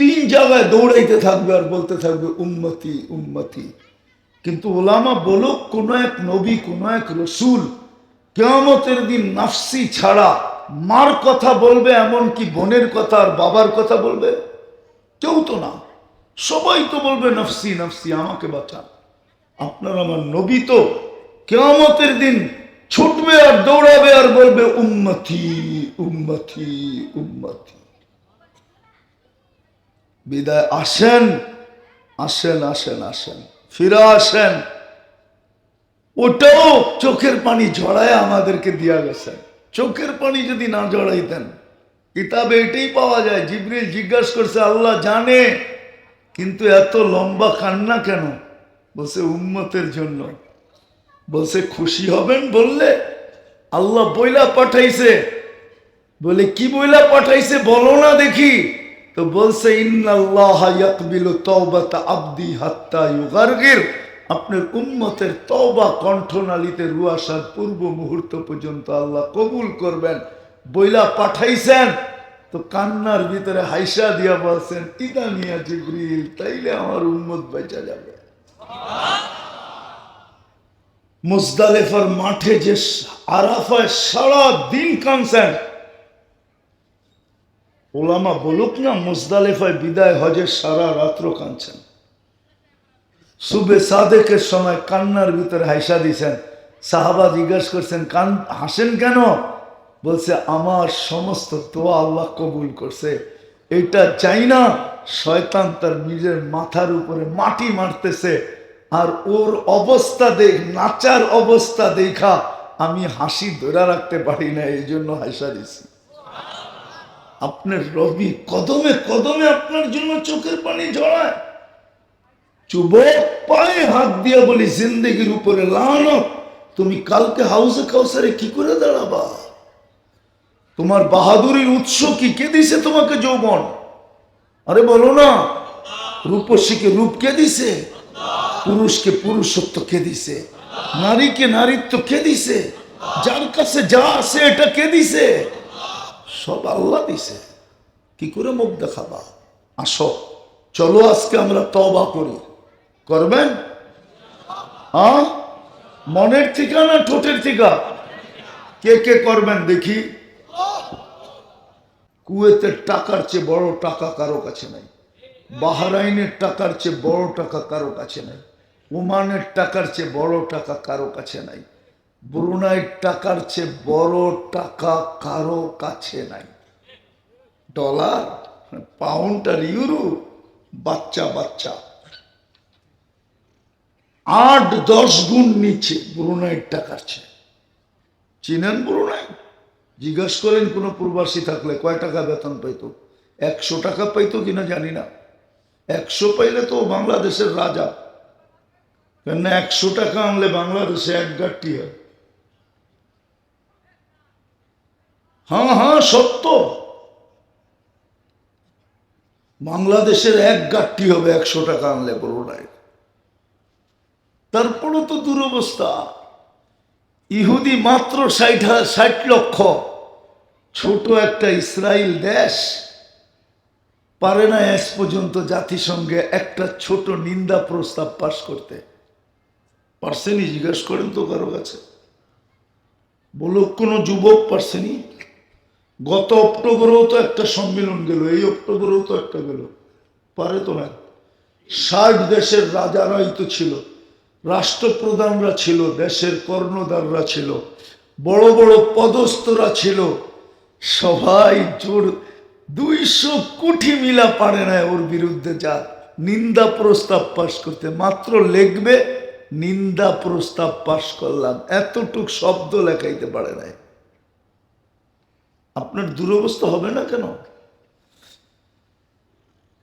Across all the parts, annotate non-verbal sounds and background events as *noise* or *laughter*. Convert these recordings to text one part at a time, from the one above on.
তিন জায়গায় দৌড়াইতে থাকবে আর বলতে থাকবে উন্মতি উন্মতি কিন্তু ওলামা বলুক, কোন এক নবী, কোন এক রসুল কেয়ামতের দিন নাফসি ছাড়া মার কথা বলবে এমন কি বোনের কথা আর বাবার কথা বলবে? কেউ তো না। সবাই তো বলবে, নফসি নফসি, আমাকে বাঁচান। আপনার আমার নবী তো কেয়ামতের দিন ছুটবে আর দৌড়াবে আর বলবে উন্মতি উন্মতি উন্মতি বিদায়, আসেন আসেন আসেন আসেন, ফিরে আসেন। ওটাও চোখের পানি ঝড়ায় আমাদেরকে দিয়া গেছেন। চোখের পানি যদি না জড়াইতেন, কিতাবে এটাই পাওয়া যায়, জিবরিল জিজ্ঞাসা করছে, আল্লাহ জানে, কিন্তু এত লম্বা কান্না কেন? বলছে উন্মতের জন্য। বলছে, খুশি হবেন বললে, আল্লাহ বইলা পাঠাইছে। বলে, কি বইলা পাঠাইছে বলো না দেখি। তো বলছে আবদি হাত্তা ইউগারগির। আপনার উম্মতের তওবা কণ্ঠনালীতে রুয়াশার পূর্ব মুহূর্ত পর্যন্ত আল্লাহ কবুল করবেন। বইলা পাঠাইছেন, তো কান্নার ভিতরে হাইসা দিয়া বলছেন, ইদা মিয়া জিবরিল, তাইলে আমার উম্মত বেঁচে যাবে। মুজদালেফার মাঠে যে আরাফায় সারা দিন কানছেন ওলামা বলুক না, মুজদালেফায় বিদায় হজের সারা রাত্র কাঁদছেন। সুবে সাদেকের সময় কান্নার ভিতরে হাইসা দিছেন। সাহাবা জিজ্ঞেস করছেন, কান, হাসেন কেন? বলছে, আমার সমস্ত দোয়া আল্লাহ কবুল করছে। এটা চাই না, শয়তান তার নিজের মাথার উপরে মাটি মারতেছে। আর ওর অবস্থা দেখ, নাচার অবস্থা দেখা, আমি হাসি ধরে রাখতে পারি না এই জন্য হাসা দিছি। আপনার রবি কদমে কদমে আপনার জন্য চোখের পানি ঝরায়। চুবক পায়ে হাত দিয়ে বলি, জিন্দগির উপরে লানো তুমি কালকে হাউসে কাউসারে কি করে দাঁড়াবা? তোমার বাহাদুরির উৎস কি? কে দিছে তোমাকে যৌবন? আরে বলো না, রূপসীকে রূপ কে দিছে? পুরুষকে পুরুষত্ব কে দিছে? নারীকে নারীত্ব কে দিছে? যার কাছে যা আছে এটা কে দিছে? সব আল্লাহ দিছে। কি করে মুখ দেখাবা? আসো, চলো আজকে আমরা তবা করি। করবেন? হ্যাঁ? মনের থিকা না ঠোঁটের থিকা কে কে করবেন দেখি? কুয়েতের টাকার চেয়ে বড় টাকা কারও কাছে নাই। বাহারাইনের টাকার চেয়ে বড় টাকা কারও কাছে নাই। ওমানের টাকার চেয়ে বড় টাকা কারও কাছে নাই। ব্রুনাইয়ের টাকার চেয়ে বড় টাকা কারও কাছে নাই। ডলার, পাউন্ড আর ইউরো, বাচ্চা বাচ্চা। আট, দশ গুণ নিচে ব্রুনাইয়ের টাকার চেয়ে। চিনেন ব্রুনাই? জিজ্ঞাসা করেন কোনো প্রবাসী থাকলে কয় টাকা বেতন পাইতো? একশো টাকা পাইতো কিনা জানি না। একশো পাইলে তো বাংলাদেশের রাজা। কেন একশো টাকা আনলে বাংলাদেশে এক গাঠটি হয়। হ্যাঁ হ্যাঁ সত্য। বাংলাদেশের এক গাঠটি হবে একশো টাকা আনলে বড়টায় তারপরও তো দুরবস্থা। ইহুদি মাত্র ষাট ষাট লক্ষ। ছোট একটা ইসরায়েল দেশ। পারে না এস পর্যন্ত জাতিসংঘে একটা ছোট নিন্দা প্রস্তাব পাশ করতে। পারছেনি জিজ্ঞেস করেন তো কারও কাছে। বলুক কোনো যুবক পারছেনি গত অক্টোবরেও তো একটা সম্মেলন গেল, এই অক্টোবরেও তো একটা গেল। পারে তো না। ষাট দেশের রাজারাই তো ছিল, রাষ্ট্রপ্রধানরা ছিল, দেশের কর্ণধাররা ছিল, বড় বড় পদস্থরা ছিল। সবাই জোর, দুইশো কোটি মিলা পারে না ওর বিরুদ্ধে যা নিন্দা প্রস্তাব পাশ করতে। মাত্র লিখবে, নিন্দা প্রস্তাব পাশ করলাম। এতটুক শব্দ লেখাইতে পারে নাই। আপনার দুরবস্থা হবে না কেন?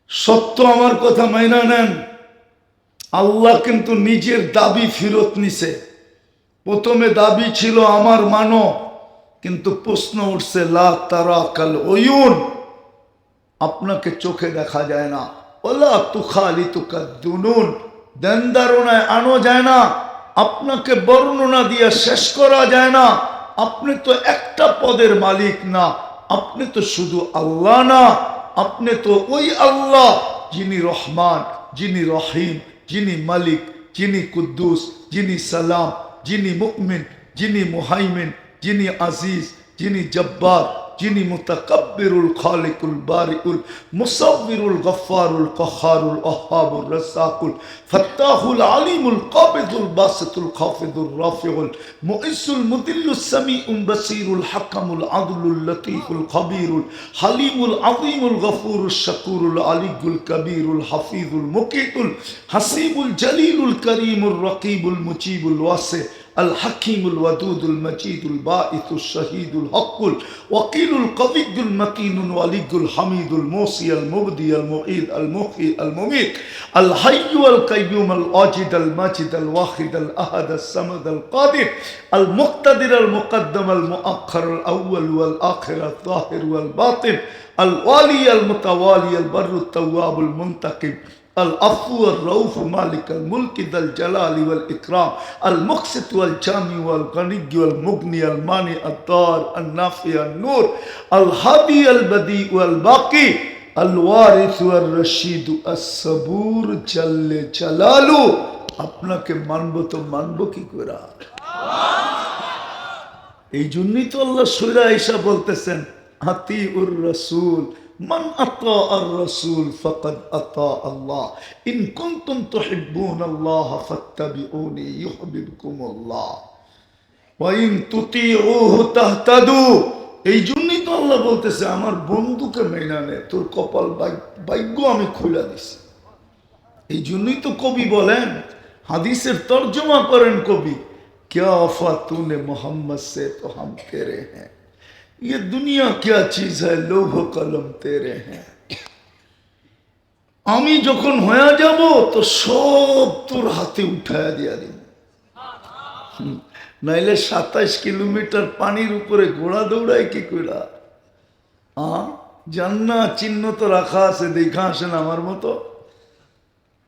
সত্য আমার কথা মাইনা নেন। আল্লাহ কিন্তু নিজের দাবি ফিরত নিছে। প্রথমে দাবি ছিল আমার মানো, কিন্তু প্রশ্ন উঠছে, লা তারা কাল ওয়ুন আপনাকে চোখে দেখা যায় না। ওলা তুখালি তুকা দুনুন। দেন আনো যায় না। আপনাকে বর্ণনা দিয়ে শেষ করা যায় না। আপনি তো একটা পদের মালিক না, আপনি তো শুধু আল্লাহ না, আপনি তো ওই আল্লাহ যিনি রহমান, যিনি রহিম, যিনি মালিক, যিনি কুদ্দুস, যিনি সালাম, যিনি মুকমিন যিনি মুহাইমিন, যিনি আজিজ, যিনি জব্বার। যিনি মুতাকাব্বিরুল খালিকুল বারিউল মুসাব্বিরুল গফফারুল কহারুল ওহাবুর রাসাকুল ফাত্তাহুল আলিমুল কাবিদুল বাসিতুল খাফিদুর রাফিউল, মুইসুল মুদিল্লুস সামিউল বাসিরুল হাকামুল আদলুল লতীফুল খবীরুল, হালিমুল আযীমুল গফুরুল শাকুরুল আলিগুল কবীরুল হাফিজুল মুকিতুল, হাসিবুল জলিলুল করিমুল রকিবুল মুজিবুল ওয়াসি الحكيم الودود المجيد البائث الشهيد الحق الوكيل القوي المتين الولي الحميد الموصي المبدي المعيد المحيي المميت الحي القيوم الواجد الماجد الواحد الاحد الصمد القادر المقتدر المقدم المؤخر الاول والاخر الظاهر والباطن الوالي المتوالي البر التواب المنتقم العفو الرؤوف مالك الملك ذا الجلال والإكرام المقسط والجامع والغني والمغني المانع الدار النافع النور الهادي البديع والباقي الوارث والرشيد الصبور جل جلاله আপনাকে মানবো তো মানবো কি করে এই জন্যই তো আল্লাহ সৈরা ঈশা বলতেছেন হাতি উর রসুল মান আতা আর রসুল ফকদ আতা আল্লাহ ইন কুনতুম তুহিব্বুন আল্লাহ ফাত্তাবিউনি ইউহিব্বুকুম আল্লাহ ওয়া ইন তুতিউহু তাহতাদু এই জন্যই তো আল্লাহ বলতেছে আমার বন্ধুকে মেনা নে তোর কপাল ভাগ- ভাগ্য আমি খুলে দিছি এই জন্যই তো কবি বলেন হাদিসের তর্জমা করেন কবি क्या वफा तूने मोहम्मद से तो हम तेरे हैं ये दुनिया क्या चीज है लोभ कलम तेरे हैं আমি যখন হয়ে যাব তো সব তোর হাতে উঠায়া দিয়া দিব হুম, নাইলে সাতাইশ কিলোমিটার পানির উপরে ঘোড়া দৌড়ায় কি কইরা আ জান্না চিহ্ন তো রাখা আছে দেখা আসেন আমার মতো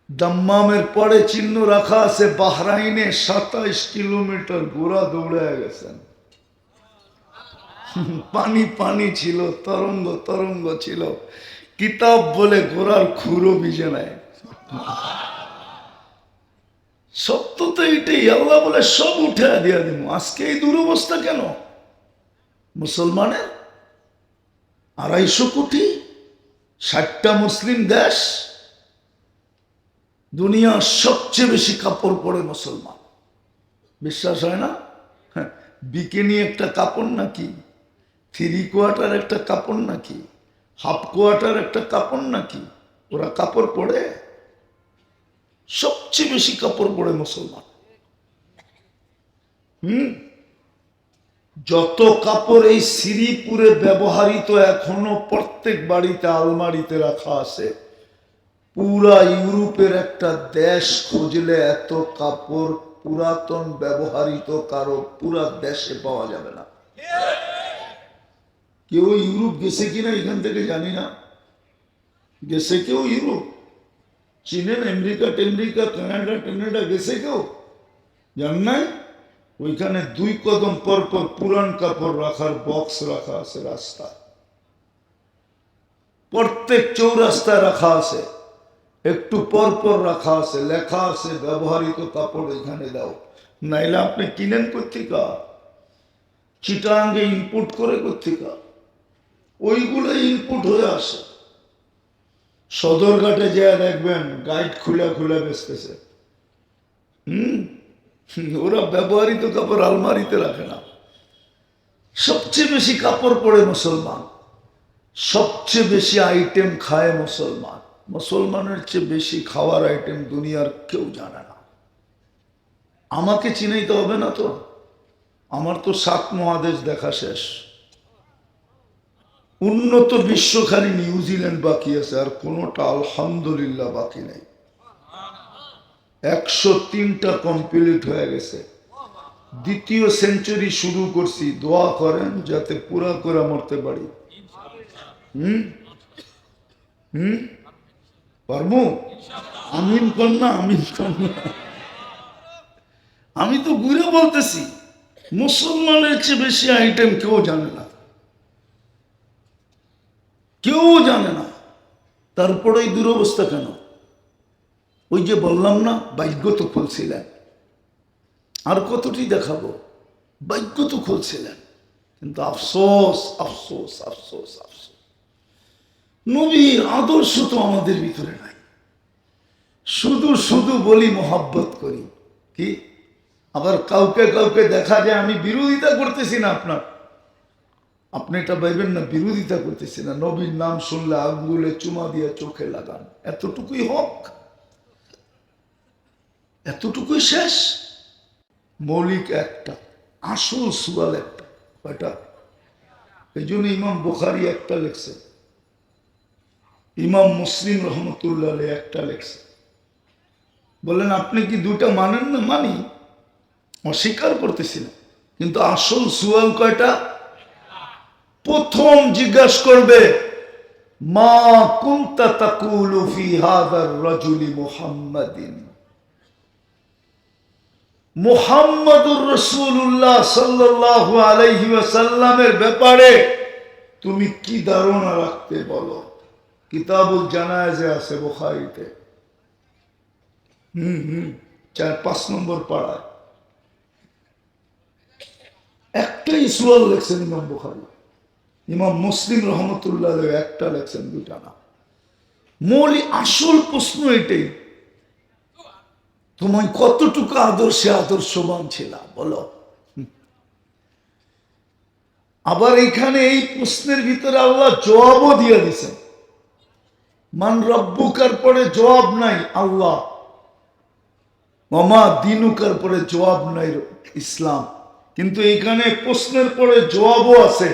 দাম্মামের পরে চিহ্ন রাখা আছে বাহরাইনে সাতাইশ কিলোমিটার ঘোড়া দৌড়ে গেছেন *laughs* পানি পানি ছিল তরঙ্গ তরঙ্গ ছিল। কিতাব বলে ঘোড়ার খুরো ভিজে নেয় সত্য তো এটাই আল্লাহ বলে সব উঠে দিয়া দিব আজকে এই দুরবস্থা কেন? মুসলমানের আড়াইশো কোটি ষাটটা মুসলিম দেশ দুনিয়ার সবচেয়ে বেশি কাপড় পরে মুসলমান। বিশ্বাস হয় না? হ্যাঁ, বিকিনি একটা কাপড় নাকি? থ্রি কোয়ার্টার একটা কাপড় নাকি? হাফ কোয়ার্টার একটা কাপড় নাকি? ওরা কাপড় পরে সবচেয়ে বেশি কাপড় পরে মুসলমান। হুম? যত কাপড় এই শ্রীপুরে ব্যবহারিত এখনও প্রত্যেক বাড়িতে আলমারিতে রাখা আছে, পুরা ইউরোপের একটা দেশ খুঁজলে এত কাপড় পুরাতন ব্যবহারিত কারও পুরা দেশে পাওয়া যাবে না। কেউ ইউরোপ গেছে কিনা এখান থেকে জানি না গেছে কেউ ইউরোপ চীনের আমেরিকা টেমরিকা কানাডা টেনাডা গেছে কেউ জান নাই ওইখানে দুই কদম পর পর পুরান কাপড় রাখার বক্স রাখা আছে রাস্তায় প্রত্যেক চৌরাস্তায় রাখা আছে একটু পর পর রাখা আছে লেখা আছে ব্যবহৃত কাপড় এখানে দাও নাইলে আপনি কিনেন পত্রিকা চিটাঙ্গে ইনপুট করে পত্রিকা ওইগুলো ইনপুট হয়ে আসে। সদরঘাটে যা দেখবেন গাইড খুলে খুলে বেচতেছে। হুম? ওরা ব্যবহৃত কাপড় আলমারিতে রাখে না। সবচেয়ে বেশি কাপড় পরে মুসলমান। সবচেয়ে বেশি আইটেম খায় মুসলমান। মুসলমানের চেয়ে বেশি খাওয়ার আইটেম দুনিয়ার কেউ জানে না। আমাকে চিনাইতে হবে না তো? আমার তো সাত মহাদেশ দেখা শেষ। উন্নত বিশ্ব খালি নিউজিল্যান্ড বাকি আছে, আর কোনোটা আলহামদুলিল্লাহ বাকি নেই। একশো তিনটা কমপ্লিট হয়ে গেছে। দ্বিতীয় সেঞ্চুরি শুরু করছি, দোয়া করেন যাতে পুরা করে মরতে পারি। পারব? আমিন কন্যা আমিন কন্যা। আমি তো ঘুরে বলতেছি, মুসলমানের চেয়ে বেশি আইটেম কেউ জানে না। কেউ জানে না। তারপরে এই দুরবস্থা কেন? ওই যে বললাম না, ভাগ্য তো খুলছিলেন। আর কতটি দেখাবো? ভাগ্য তো খুলছিলেন। কিন্তু আফসোস আফসোস আফসোস আফসোস। নবীর আদর্শ তো আমাদের ভিতরে নাই। শুধু শুধু বলি মোহাব্বত করি। কি? আবার কাউকে কাউকে দেখা যায় আমি বিরোধিতা করতেছি না আপনার। আপনি এটা ভাইবেন না, বিরোধিতা করতেছি না। নবীর নাম শুনলে আঙ্গুলে চুমা দিয়ে চোখে লাগান। এতটুকুই হক। এতটুকুই শেষ। মৌলিক একটা, আসল সুয়াল একটা, কয়টা? এই জন্য ইমাম বুখারি একটা লেখছে। ইমাম মুসলিম রহমতুল্লাহ একটা লেখছে। বললেন, আপনি কি দুটা মানেন না? মানি। অস্বীকার করতেছি না। কিন্তু আসল সুয়াল কয়টা? প্রথম জিজ্ঞাসা করবে, মা কুন্তা তাকুলু হাদার রাজুলি রসুল্লাহ আলাইহি ব্যাপারে তুমি কি ধারণা রাখতে বলো? কিতাবুল জানায়াজে আছে বুখারীতে। হুম হুম, চার, পাঁচ নম্বর পাড়ায়। একটাই সুয়াল লেখছেন ইমাম বুখারী। ইমাম মুসলিম রহমতুল্লাহ একটা লেখছেন দুটা না মৌলি আসল প্রশ্ন এটাই তুমি কতটুকু আদর্শে আদর্শবান ছিলা বলো। আবার এখানে এই প্রশ্নের ভিতরে আল্লাহ জবাবও দিয়ে দিছেন মান রব্বুকার পরে জবাব নাই আল্লাহ মামা দিনুকার পরে জবাব নাই ইসলাম। কিন্তু এখানে প্রশ্নের পরে জবাবও আছে।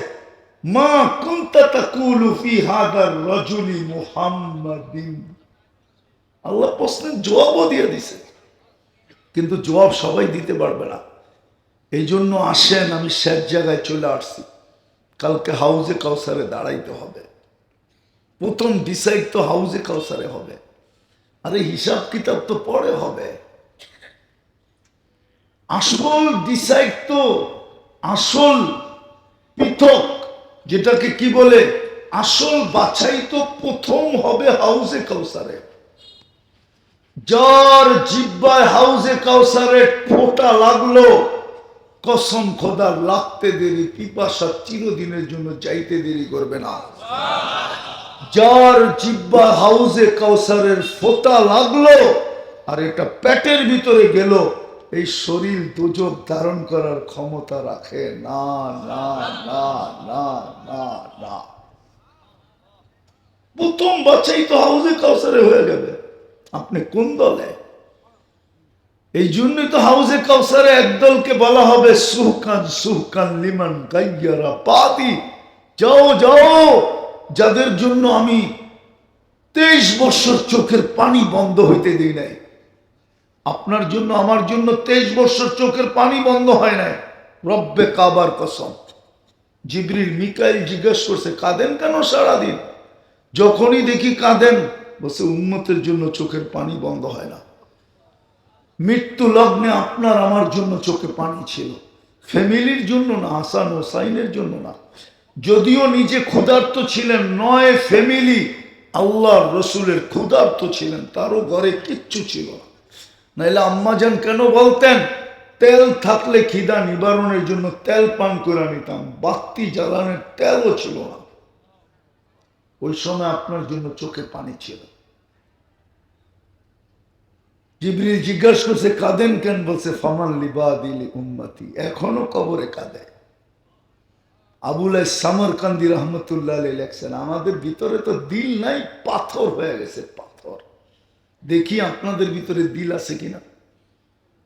মা কুন্তা তাকুলু ফি আল্লাহ প্রশ্নের জবাবও দিয়ে দিছে। কিন্তু জবাব সবাই দিতে পারবে না। এই জন্য আসেন, আমি শেষ জায়গায় চলে আসছি। কালকে হাউজে কাউসারে দাঁড়াইতে হবে। প্রথম ডিসাইড তো হাউজে কাউসারে হবে। আরে হিসাব কিতাব তো পরে হবে। আসল ডিসাইড তো আসল পৃথক। যেটাকে কি বলে, আসল বাছাই তো প্রথম হবে হাউজে কাউসারে যার জিব্বায় হাউজে কাউসারের ফোঁটা লাগল, কসম খোদার লাগতে দেরি, পিপাসা চিরদিনের জন্য চাইতে দেরি করবে না। যার জিব্বা হাউজে কাউসারের ফোঁটা লাগল, আর এটা পেটের ভিতরে গেল এই শরীর দুজক ধারণ করার ক্ষমতা রাখে। না না না না না না। প্রথম বাচ্চাই তো হাউজে কাউসারে হয়ে যাবে আপনি কোন দলে? এই জন্যই তো হাউজে কাউসারে একদলকে বলা হবে সুহকান সুহকান লিমান গাইয়ারা পাদি। যাও যাও, যাদের জন্য আমি তেইশ বছর চোখের পানি বন্ধ হইতে দিই নাই। আপনার জন্য, আমার জন্য তেইশ বছর চোখের পানি বন্ধ হয় নাই। রব্বে কাবার কসম। জিবরিল, মিকাইল জিজ্ঞেস করছে, কাঁদেন কেন সারাদিন? যখনই দেখি কাঁদেন বসে উন্মতের জন্য চোখের পানি বন্ধ হয় না। মৃত্যু লগ্নে আপনার, আমার জন্য চোখে পানি ছিল। ফ্যামিলির জন্য না, হাসান হোসাইনের জন্য না। যদিও নিজে ক্ষুধার্ত ছিলেন, নয় ফ্যামিলি, আল্লাহর রসুলের ক্ষুধার্ত ছিলেন, তারও ঘরে কিচ্ছু ছিল না। নাইলে আম্মাজান কেন বলতেন, তেল থাকলে খিদা নিবারণের জন্য তেল পান করে নিতাম, বাতি জ্বালানোর তেলও ছিল না। ওই সময় আপনার জন্য চোখে পানি ছিল। জিজ্ঞাসা করছে, কাঁদেন কেন? বলছে, ফামান লিবা দিলি উম্মতি, এখনও কবরে কাঁদে। আবুল সামরকান্দি রহমতুল্লাহ আলী লেখছেন, আমাদের ভিতরে তো দিল নাই, পাথর হয়ে গেছে দেখি আপনাদের ভিতরে দিল আছে কিনা।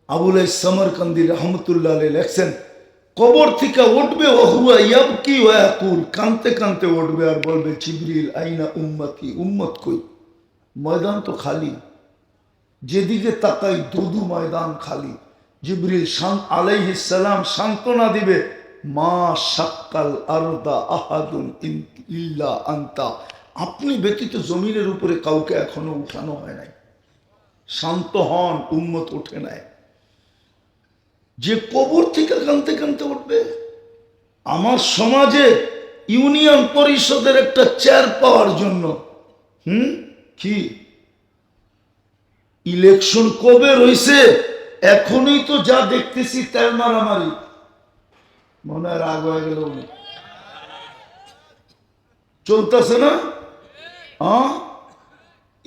আবুল সামরকান্দি রহমতুল্লাহ লেখছেন, কবর থেকে উঠবে ওহুয়া ইয়াবকি ওয়াকুল কানতে কানতে উঠবে আর বলবে চিবরিল আইনা উম্মতি, উম্মত কই? ময়দান তো খালি। যেদিকে তাকাই, দুদু ময়দান খালি। জিবরিল আলাইহিস সালাম সান্ত্বনা দিবে, মা সাক্কাল আরদা আহাদুন ইল্লা আন্তা। আপনি ব্যতীত জমিনের উপরে কাউকে এখনও উঠানো হয় নাই। শান্ত হন উন্মত উঠে নেয় যে কবর থেকে কানতে কানতে উঠবে, আমার সমাজে ইউনিয়ন পরিষদের একটা চেয়ার পাওয়ার জন্য, হুম? কি? ইলেকশন কবে রইছে? এখনই তো যা দেখতেছি তার মারামারি। মনে হয় রাগ হয়ে গেল। চলতেছে না? হ্যাঁ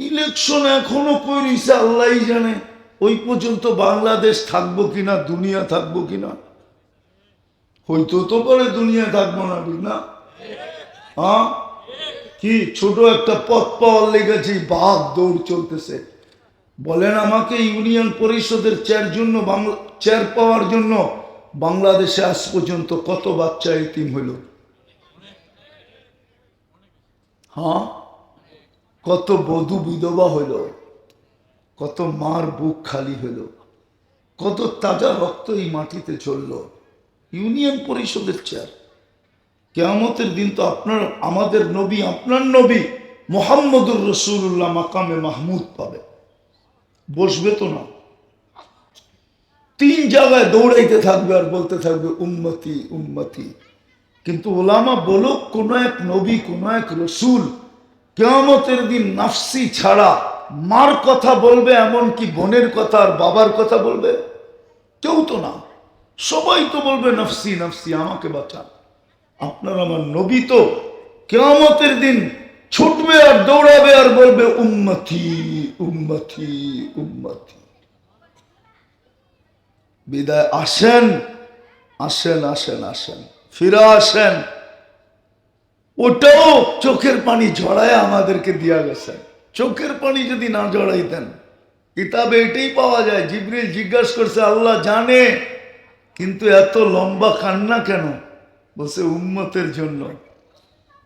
ইলেকশন এখনও কই রইছে আল্লাহ জানে। ওই পর্যন্ত বাংলাদেশ থাকব কিনা, দুনিয়া থাকব কিনা? হয়তো তো পরে দুনিয়া থাকব না ঠিক না? হ্যাঁ কি, ছোট একটা পথ পাওয়ার লেগেছে বাঘ দৌড় চলতেছে। বলেন আমাকে, ইউনিয়ন পরিষদের চেয়ার জন্য, বাংলা চেয়ার পাওয়ার জন্য বাংলাদেশে আজ পর্যন্ত কত বাচ্চা এতিম হইল? হ্যাঁ? কত বধূ বিধবা হইল, কত মার বুক খালি হইল, কত তাজা রক্ত এই মাটিতে চলল ইউনিয়ন পরিষদের চেয়ার কেয়ামতের দিন তো আপনার, আমাদের নবী, আপনার নবী মোহাম্মদুর রসুল্লাহ মাকামে মাহমুদ পাবে। বসবে তো না। তিন জায়গায় দৌড়াইতে থাকবে আর বলতে থাকবে উন্মতি উন্মতি কিন্তু ওলামা বলুক, কোন এক নবী, কোন এক রসুল কেয়ামতের দিন নাফসি ছাড়া মার কথা বলবে এমন কি বোনের কথা আর বাবার কথা বলবে? কেউ তো না। সবাই তো বলবে, নফসি নফসি, আমাকে বাঁচান। আপনার আমার নবী তো কেয়ামতের দিন ছুটবে আর দৌড়াবে আর বলবে উন্মতি উন্মতি উন্মতি বিদায়, আসেন আসেন আসেন আসেন, ফিরে আসেন। ওটাও চোখের পানি ঝড়ায় আমাদেরকে দিয়া গেছে। চোখের পানি যদি না জড়াইতেন, কিতাবে এটাই পাওয়া যায়, জিবরিল জিজ্ঞাসা করছে, আল্লাহ জানে, কিন্তু এত লম্বা কান্না কেন? বলছে উন্মতের জন্য।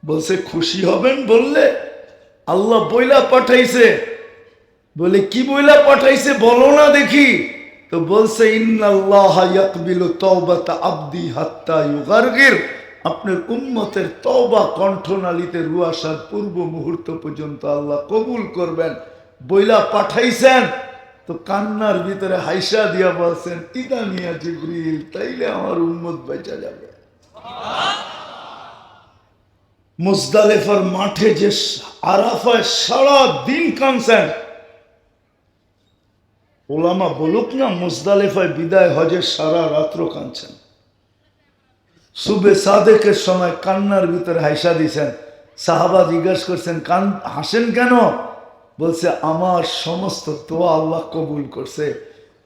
বলছে, খুশি হবেন বললে আল্লাহ বইলা পাঠাইছে। বলে, কি বইলা পাঠাইছে বলো না দেখি। তো বলছে, ইন্নাল্লাহ ইয়াকবিলু তওবাতা আবদি হাত্তা ইউগারগির। আপনার উম্মতের তওবা কণ্ঠনালীতে রুয়াশার পূর্ব মুহূর্ত পর্যন্ত আল্লাহ কবুল করবেন। বইলা পাঠাইছেন, তো কান্নার ভিতরে হাইসা দিয়া বলছেন, ইদা মিয়া জিবরিল, তাইলে আমার উম্মত বেঁচা যাবে। মুজদালেফার মাঠে যে আরাফায় সারা দিন কানছেন ওলামা বলুক না, মুজদালেফায় বিদায় হজের সারা রাত্র কাঁদছেন। সুবে সাদেকের সময় কান্নার ভিতরে হাইসা দিছেন সাহাবা জিজ্ঞাসা করছেন, কান, হাসেন কেন? বলছে, আমার সমস্ত দোয়া আল্লাহ কবুল করছে।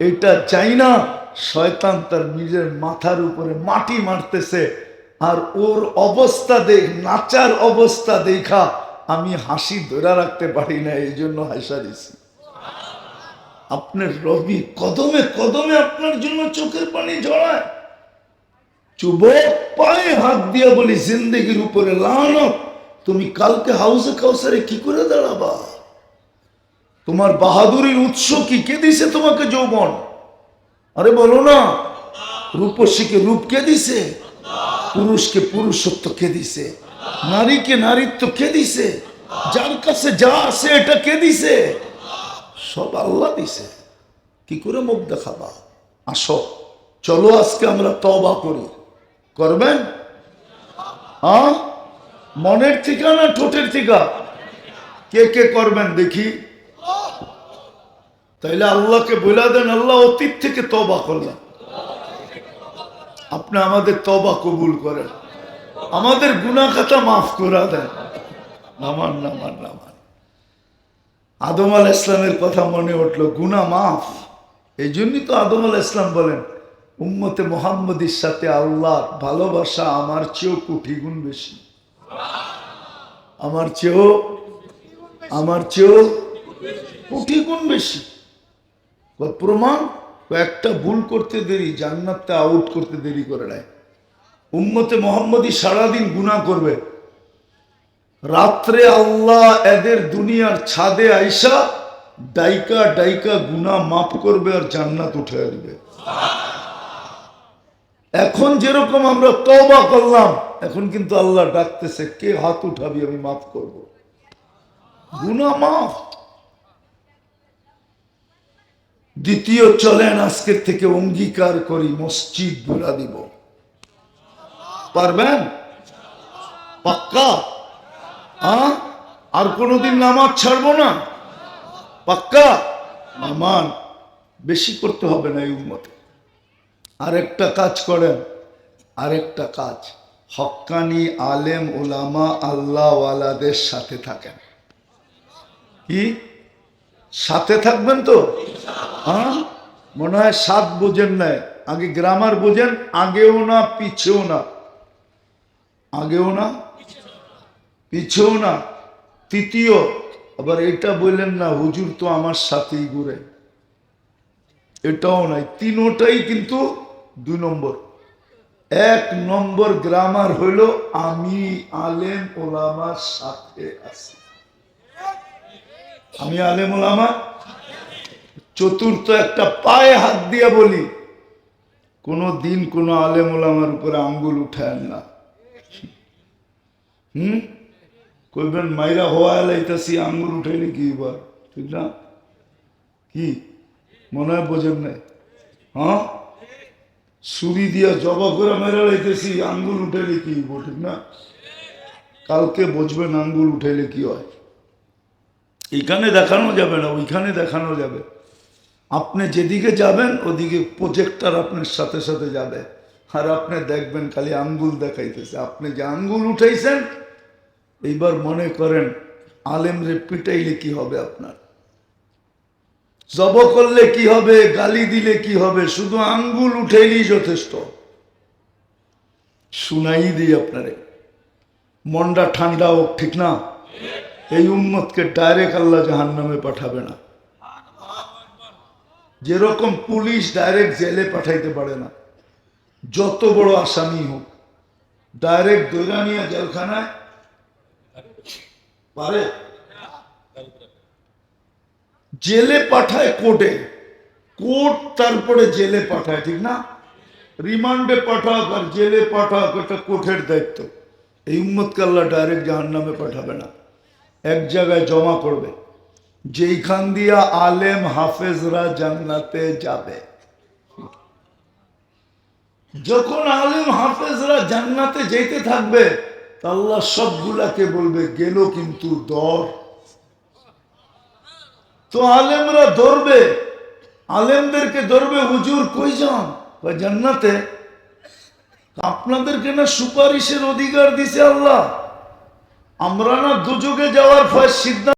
এটা চাই না, শয়তান তার নিজের মাথার উপরে মাটি মারতেছে। আর ওর অবস্থা দেখ, নাচার অবস্থা দেখা, আমি হাসি ধরে রাখতে পারি না, এই জন্য হাসা দিছি আপনার রবি কদমে কদমে আপনার জন্য চোখের পানি ঝরায়। চুবক পায়ে হাত দিয়ে বলি, জিন্দগির উপরে লানত, তুমি কালকে হাউসে কাউসারে কি করে দাঁড়াবা? তোমার বাহাদুরির উৎস কি? কে দিছে তোমাকে যৌবন? আরে বলো না, রূপসীকে রূপ কে দিছে? পুরুষকে পুরুষত্ব কে দিছে? নারীকে নারীত্ব কে দিছে? যার কাছে যা আছে এটা কে দিছে? সব আল্লাহ দিছে। কি করে মুখ দেখাবা? আসো, চলো আজকে আমরা তবা করি। করবেন? হ্যাঁ? মনের থিকা না ঠোঁটের থিকা কে কে করবেন দেখি? তাইলে আল্লাহকে বলে দেন, আল্লাহ অতীত থেকে তবা করলাম আপনি আমাদের তবা কবুল করেন। আমাদের গুনা খাতা মাফ করা দেন। নামান নামান নামান। আদম আল ইসলামের কথা মনে উঠল গুনা মাফ। এই জন্যই তো আদম আল ইসলাম বলেন উম্মতে মোহাম্মদের সাথে আল্লাহ ভালোবাসা আমার চেয়েও কোটি গুণ বেশি। আমার চেয়েও আমার চেয়েও কোটি গুণ বেশি। প্রমাণ? একটা ভুল করতে দেরি, জান্নাতটা আউট করতে দেরি করে নেয় উম্মতে মোহাম্মদী সারাদিন গুণা করবে। রাত্রে আল্লাহ এদের দুনিয়ার ছাদে আইসা ডাইকা ডাইকা গুণা মাফ করবে আর জান্নাত উঠে দিবে। এখন যেরকম আমরা তবা করলাম, এখন কিন্তু আল্লাহ ডাকতেছে, কে হাত উঠাবি, আমি মাফ করব। গুনা মাফ। দ্বিতীয়, চলেন আজকের থেকে অঙ্গীকার করি, মসজিদ বুড়া দিব। পারবেন? পাক্কা? আর কোনোদিন নামাজ ছাড়বো না? পাক্কা? নামান বেশি করতে হবে না এই উন্মতে আরেকটা কাজ করেন, আরেকটা কাজ। হক্কানি আলেম ওলামা আল্লাহওয়ালাদের সাথে থাকেন। কি? সাথে থাকবেন তো? হ্যাঁ মনে হয় সাত বোঝেন নাই। আগে গ্রামার বোঝেন, আগেও না, পিছেও না। আগেও না, পিছেও না, তৃতীয়। আবার এটা বললেন না, হুজুর তো আমার সাথেই ঘুরে। এটাও নাই। তিনোটাই কিন্তু দুই নম্বর। এক নম্বর গ্রামার হইল আমি আলেম ওলামার সাথে আছি। আমি আলেম ওলামা। চতুর্থ একটা পায়ে হাত দিয়া বলি, কোনো দিন কোনো আলেম ওলামার উপরে আঙ্গুল উঠায় না। হুম? কইবেন, মাইরা হওয়া লাইতাছি, আঙ্গুল উঠাইলে কি এবার ঠিক না? কি? মনে হয় বোঝেন নাই। হ্যাঁ? ছুরি দিয়া জবা করে মেরা লাইতেছি, আঙ্গুল উঠাইলে কি ঠিক না। কালকে বুঝবেন আঙ্গুল উঠাইলে কি হয়। এইখানে দেখানো যাবে না, ওইখানে দেখানো যাবে। আপনি যেদিকে যাবেন, ওদিকে প্রজেক্টর আপনার সাথে সাথে যাবে। আর আপনি দেখবেন খালি আঙ্গুল দেখাইতেছে। আপনি যে আঙ্গুল উঠাইছেন, এইবার মনে করেন আলেমরে পিটাইলে কি হবে আপনার? জব করলে কি হবে, গালি দিলে কি হবে? শুধু আঙ্গুল উঠাইলেই যথেষ্ট। শুনাই দিই আপনারে। মনটা ঠান্ডা হোক, ঠিক না? এই উম্মতকে ডাইরেক্ট আল্লাহ জাহান নামে পাঠাবে না। যেরকম পুলিশ ডাইরেক্ট জেলে পাঠাইতে পারে না। যত বড় আসামি হোক ডাইরেক্ট দৈরানিয়া জেলখানায় পারে? জেলে পাঠায় কোর্টে। কোর্ট তারপরে জেলে পাঠায়, ঠিক না? রিমান্ডে পাঠাক আর জেলে পাঠাক, এটা কোর্টের দায়িত্ব। এই উম্মতকে আল্লাহ ডাইরেক্ট জাহান নামে পাঠাবে না। এক জায়গায় জমা করবে। যেইখান দিয়া আলেম হাফেজরা জান্নাতে যাবে। যখন আলেম হাফেজরা জান্নাতে যেতে থাকবে আল্লাহ সবগুলাকে বলবে, গেল কিন্তু দর। তো আলেমরা ধরবে, আলেমদেরকে ধরবে, হুজুর কই যান? জান্নাতে। আপনাদেরকে না সুপারিশের অধিকার দিছে আল্লাহ। আমরা না দুযোগে যাওয়ার সিদ্ধান্ত